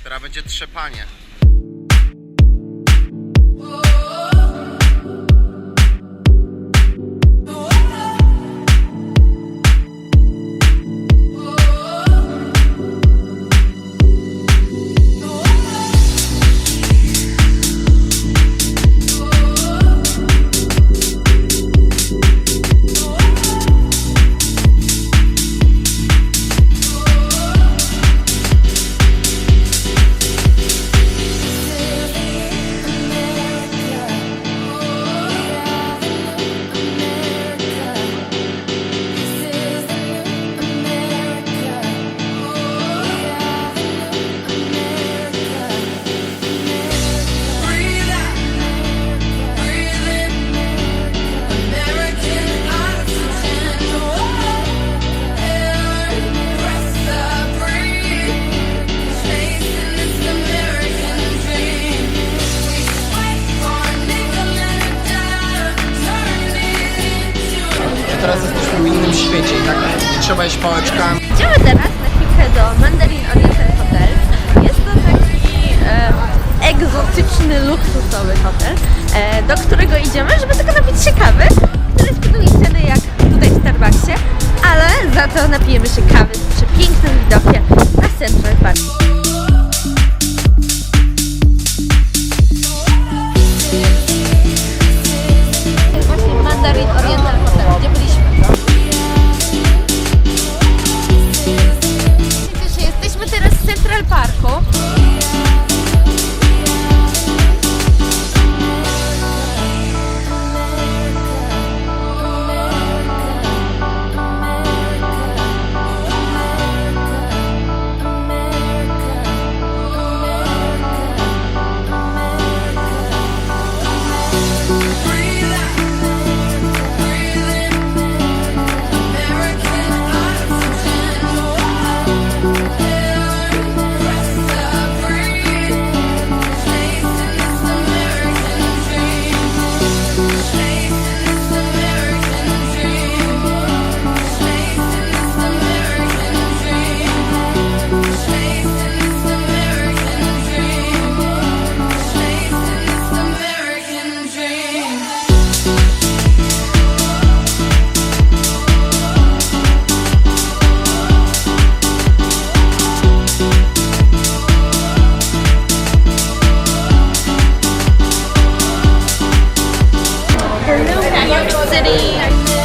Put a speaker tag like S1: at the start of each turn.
S1: która będzie trzepanie. Teraz jesteśmy w innym świecie i tak nie trzeba iść pałeczkami.
S2: Idziemy teraz na chwilkę do Mandarin Oriental Hotel. Jest to taki e, egzotyczny, luksusowy hotel, e, do którego idziemy, żeby tylko napić się kawy, jest podobnej ceny jak tutaj w Starbucksie, ale za to napijemy się kawy z przepięknym widokiem na Central Park. City.